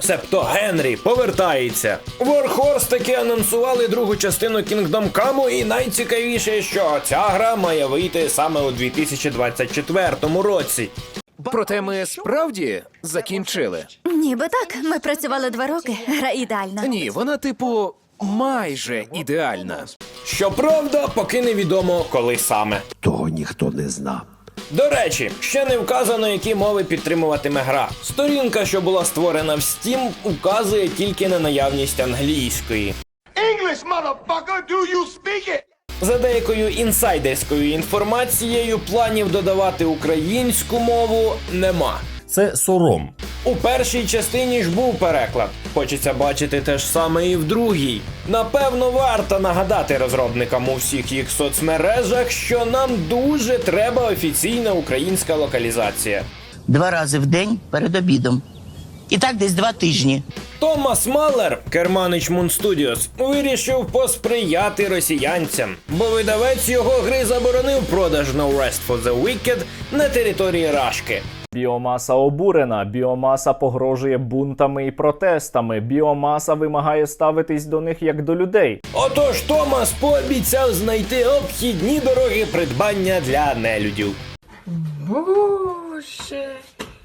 себто Генрі, повертається. Warhorse таки анонсували другу частину Kingdom Come, і найцікавіше, що ця гра має вийти саме у 2024 році. Проте ми справді закінчили. Ніби так. Ми працювали два роки. Гра ідеальна. Ні, вона, типу, майже ідеальна. Щоправда, поки невідомо, коли саме. Того ніхто не зна. До речі, ще не вказано, які мови підтримуватиме гра. Сторінка, що була створена в Steam, указує тільки на наявність англійської. English, motherfucker, do you speak it? За деякою інсайдерською інформацією, планів додавати українську мову нема. Це сором. У першій частині ж був переклад. Хочеться бачити те ж саме і в другій. Напевно, варто нагадати розробникам у всіх їх соцмережах, що нам дуже треба офіційна українська локалізація. два рази в день перед обідом. І так десь два тижні. Томас Малер, керманич Moon Studios, вирішив посприяти росіянцям, бо видавець його гри заборонив продаж No Rest for the Wicked на території Рашки. Біомаса обурена, біомаса погрожує бунтами і протестами. Біомаса вимагає ставитись до них як до людей. Отож Томас пообіцяв знайти обхідні дороги придбання для нелюдів. Боже,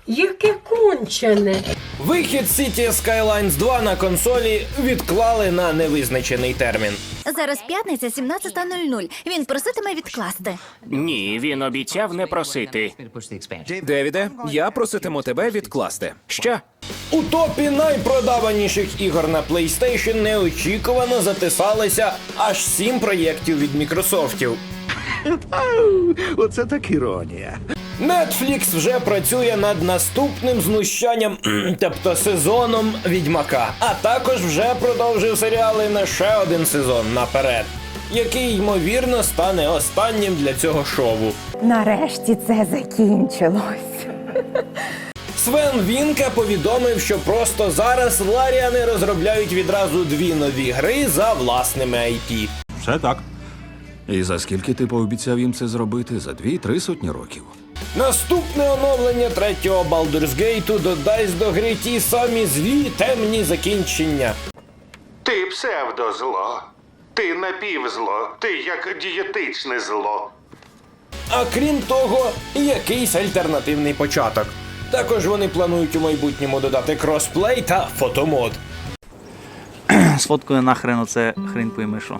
яке кончене. Вихід City Skylines 2 на консолі відклали на невизначений термін. Зараз п'ятниця 17.00. Він проситиме відкласти. Ні, він обіцяв не просити. Девіде, я проситиму тебе відкласти. Що? У топі найпродаваніших ігор на PlayStation неочікувано затисалися аж сім проєктів від Мікрософтів. Оце так іронія. Netflix вже працює над наступним знущанням, тобто сезоном Відьмака. А також вже продовжив серіали на ще один сезон наперед, який ймовірно стане останнім для цього шоу. Нарешті це закінчилось. Свен Вінка повідомив, що просто зараз Ларіани розробляють відразу дві нові гри за власними IP. Все так. І за скільки ти пообіцяв їм це зробити? За дві-три сотні років. Наступне оновлення третього Baldur's Gate додасть до гри ті самі злі темні закінчення. Ти псевдозло. Ти напівзло. Ти як дієтичне зло. А крім того, якийсь альтернативний початок. Також вони планують у майбутньому додати кросплей та фотомод. Сфоткаю нахрен оце хрень пойми що.